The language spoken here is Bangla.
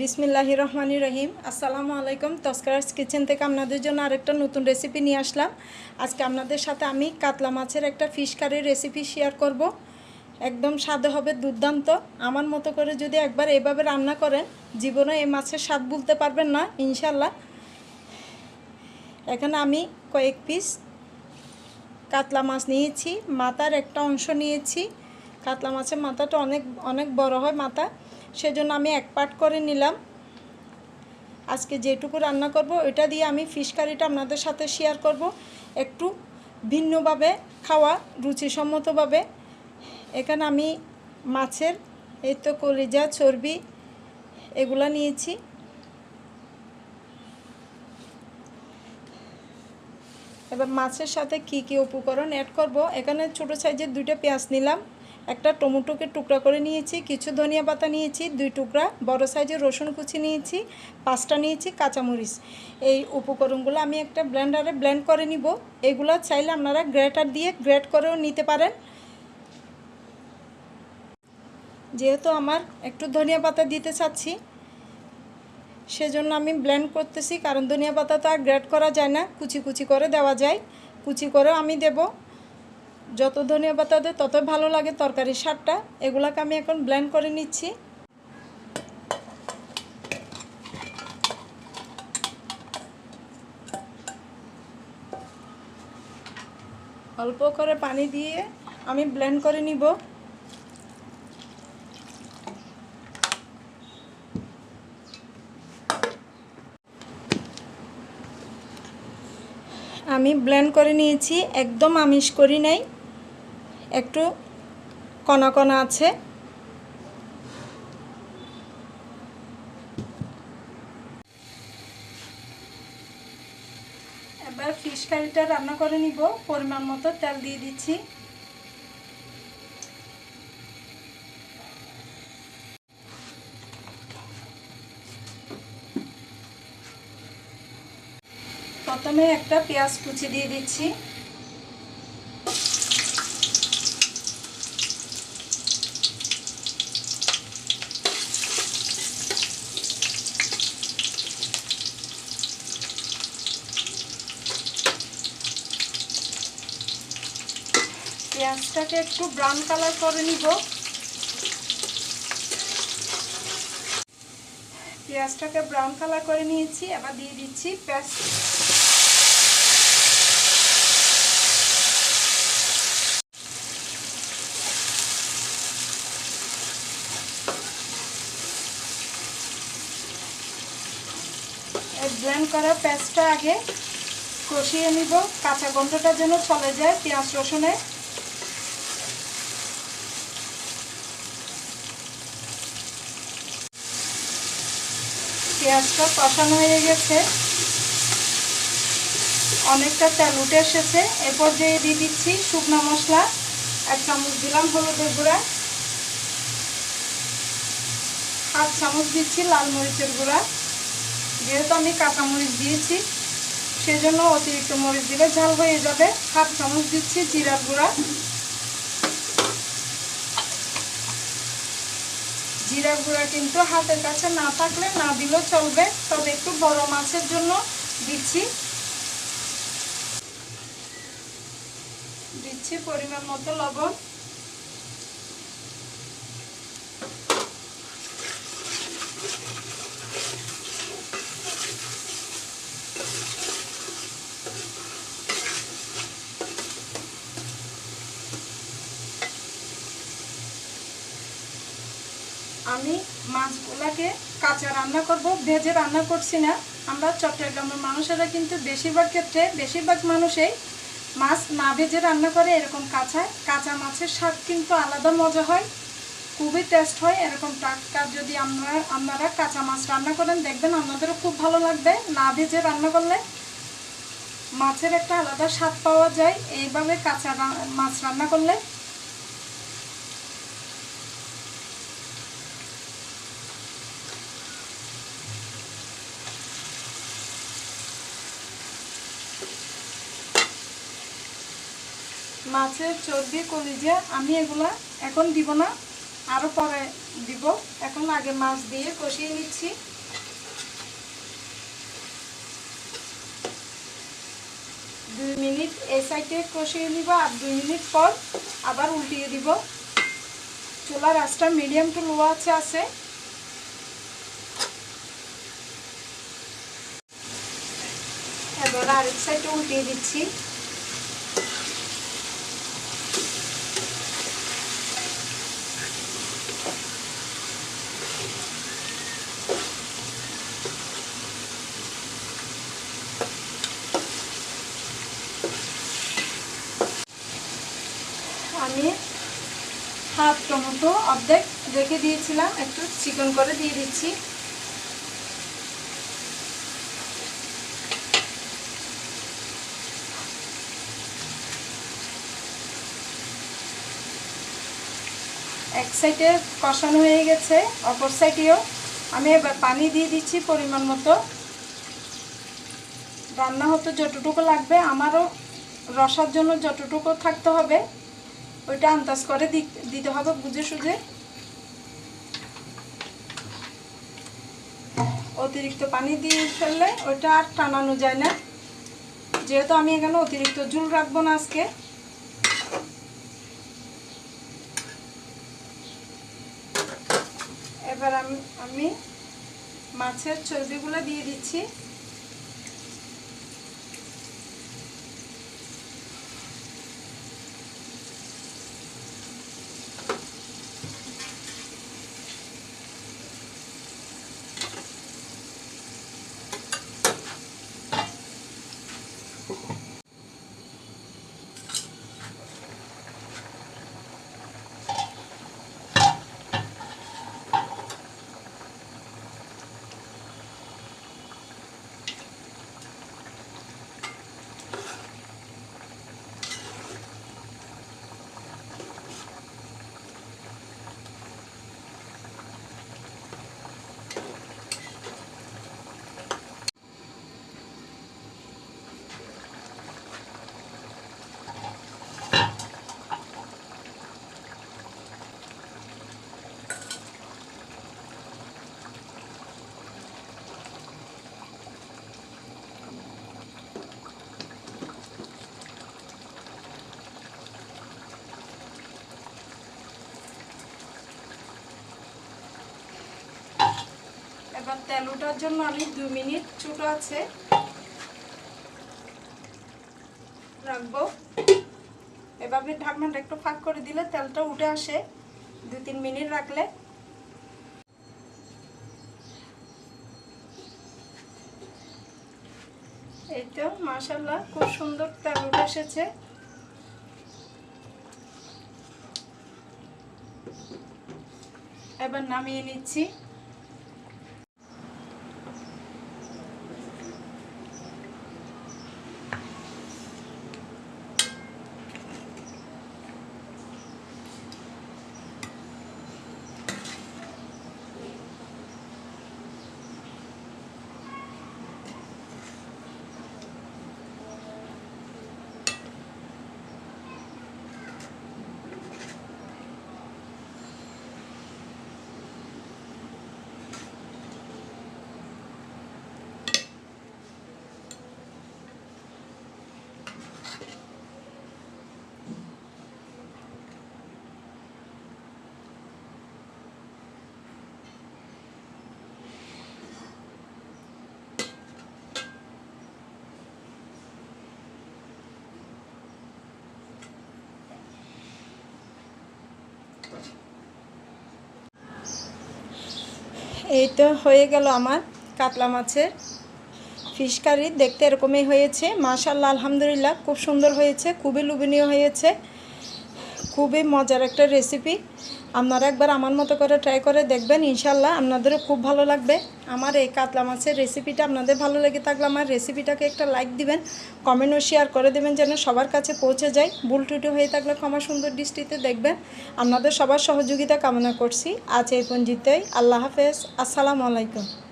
বিসমিল্লাহি রহমানি রহিম। আসসালামু আলাইকুম। তস্করাস কিচেন থেকে আপনাদের জন্য আরেকটা নতুন রেসিপি নিয়ে আসলাম। আজকে আপনাদের সাথে আমি কাতলা মাছের একটা ফিশ কারির রেসিপি শেয়ার করব। একদম স্বাদে হবে দুর্দান্ত। আমার মতো করে যদি একবার এভাবে রান্না করেন, জীবনে এই মাছের স্বাদ বলতে পারবেন না ইনশাল্লাহ এখানে আমি কয়েক পিস কাতলা মাছ নিয়েছি, মাথার একটা অংশ নিয়েছি। কাতলা মাছের মাথাটা অনেক অনেক বড় হয় মাথা। সেজন্য আমি এক পাট করে নিলাম। আজকে যেটুকু রান্না করব, ওইটা দিয়ে আমি ফিশ কারিটা আপনাদের সাথে শেয়ার করব। একটু ভিন্নভাবে খাওয়া, রুচিসম্মতভাবে। এখানে আমি মাছের, এই তো কলিজা, চর্বি এগুলা নিয়েছি। এবার মাছের সাথে কি কি উপকরণ অ্যাড করব, এখানে ছোট সাইজের দুইটা পেঁয়াজ নিলাম। একটা টমেটোকে টুকরা করে নিয়েছি, কিছু ধনিয়া পাতা নিয়েছি, দুই টুকরা বড় সাইজের রসুন কুচি নিয়েছি, পাঁচটা নিয়েছি কাঁচামরিচ। এই উপকরণগুলো আমি একটা ব্লেন্ডারে ব্লেন্ড করে নিব। এগুলো চাইলে আপনারা গ্রেটার দিয়ে গ্রেট করেও নিতে পারেন। যেহেতু আমার একটু ধনিয়া পাতা দিতে চাচ্ছি, সেজন্য আমি ব্লেন্ড করতেছি, কারণ ধনিয়া পাতা তো আর গ্রেট করা যায় না। কুচি কুচি করে দেওয়া যায়। কুচি করেও আমি দেব। যত ধনিয়া পাতা দেয় ততই ভালো লাগে তরকারির স্বাদটা। এগুলাকে আমি এখন ব্লেন্ড করে নিচ্ছি। অল্প করে পানি দিয়ে আমি ব্লেন্ড করে নিব। আমি ব্লেন্ড করে নিয়েছি, একদম আমিষ করি নাই। একটু কণা কণা আছে। এবার ফিশ কারিটা রান্না করে নিব, পরিমাণ মতো তেল দিয়ে দিচ্ছি। প্রথমে একটা পেঁয়াজ কুচি দিয়ে দিচ্ছি। পেঁয়াজটাকে একটু ব্রাউন কালার করে নিব। পেঁয়াজটাকে ব্রাউন কালার করে নিয়েছি, এবার দিয়ে দিচ্ছি পেঁয়াজ ব্লেন্ড করা পেঁয়াজটা আগে কষিয়ে নিব। কাঁচা গন্ধটা যেন চলে যায় পেঁয়াজ রসুনে। পেঁয়াজটা কষানো হয়ে গেছে। অনেকটা তেল উঠে এসেছে। এরপর পর্যায়ে দিয়ে দিচ্ছি শুকনো মশলা। এক চামচ দিলাম হলুদের গুঁড়া। হাফ চামচ দিচ্ছি লাল মরিচের গুঁড়া। যেহেতু আমি কাঁচামরিচ দিয়েছি, সেজন্য অতিরিক্ত মরিচ দিলে ঝাল হয়ে যাবে। হাফ চামচ দিচ্ছি জিরার গুঁড়া। জিরা গুঁড়া কিন্তু হাতের কাছে না থাকলে না দিলেও চলবে, তবে একটু বড় মাছের জন্য দিচ্ছি। দিচ্ছি পরিমাণ মতো লবণ। আমি মাছগুলাকে কাঁচা রান্না করব, ভেজে রান্না করছি না। আমরা চট্টগ্রামের মানুষেরা কিন্তু বেশিরভাগ ক্ষেত্রে বেশিরভাগ মানুষই মাছ না ভেজে রান্না করে এরকম কাঁচা কাঁচা মাছের স্বাদ কিন্তু আলাদা মজা হয়, খুবই টেস্ট হয় এরকম টাটকা যদি আমরা, আপনারা কাঁচা মাছ রান্না করেন, দেখবেন আপনাদেরও খুব ভালো লাগবে না ভেজে রান্না করলে। মাছের একটা আলাদা স্বাদ পাওয়া যায়, এইভাবে কাঁচা মাছ রান্না করলে। মাছের চর্বি, কলিজা, আমি এগুলা এখন দিব না আরও পরে দিব। এখন আগে মাছ দিয়ে কষিয়ে নিচ্ছি। দুই মিনিট এই সাইডে কষিয়ে নিব আর দুই মিনিট পর আবার উল্টিয়ে দিব। চুলার আঁচটা মিডিয়াম টু লো আছে আছে। এবার আরেক সাইডে উল্টিয়ে দিচ্ছি আমি হাফ টমেটো অর্ধেক রেখে দিয়েছিলাম, একটু চিকন করে দিয়ে দিচ্ছি। এক সাইডে কষানো হয়ে গেছে, অপর সাইডেও আমি এবার পানি দিয়ে দিচ্ছি পরিমাণ মতো। রান্না হতে যতটুকু লাগবে, আমারও রসার জন্য যতটুকু থাকতে হবে ওইটা আন্দাজ করে দিতে হবে, বুঝে সুঝে। অতিরিক্ত পানি দিয়ে ফেললে ওইটা আর টানানো যায় না। যেহেতু আমি এখানে অতিরিক্ত জুল রাখব না আজকে। এবার আমি মাছের চর্বিগুলো দিয়ে দিচ্ছি। এবার তেল ওঠার জন্য আমি দু মিনিট ছোটো আছে রাখব। এভাবে ঢাকনাটা একটু ফাঁক করে দিলে তেলটা উঠে আসে। দু তিন মিনিট রাখলে। এই তো মাসাল্লাহ খুব সুন্দর তেল উঠে এসেছে। এবার নামিয়ে নিচ্ছি। এই তো হয়ে গেল আমার কাতলা মাছের ফিশ কারি। দেখতে এরকমই হয়েছে। মাশাল্লাহ আলহামদুলিল্লাহ, খুব সুন্দর হয়েছে, খুবই লুবিনীয় হয়েছে, খুবই মজার একটা রেসিপি আপনারা একবার আমার মতো করে ট্রাই করে দেখবেন ইনশাল্লাহ আপনাদেরও খুব ভালো লাগবে। আমার এই কাতলা মাছের রেসিপিটা আপনাদের ভালো লেগে থাকলে আমার রেসিপিটাকে একটা লাইক দিবেন কমেন্ট ও শেয়ার করে দেবেন যেন সবার কাছে পৌঁছে যায়। ভুল টুটু হয়ে থাকলে ক্ষমা সুন্দর দৃষ্টিতে দেখবেন। আপনাদের সবার সহযোগিতা কামনা করছি। আজ এই পঞ্জিতেই আল্লাহ হাফেজ। আসসালামু আলাইকুম।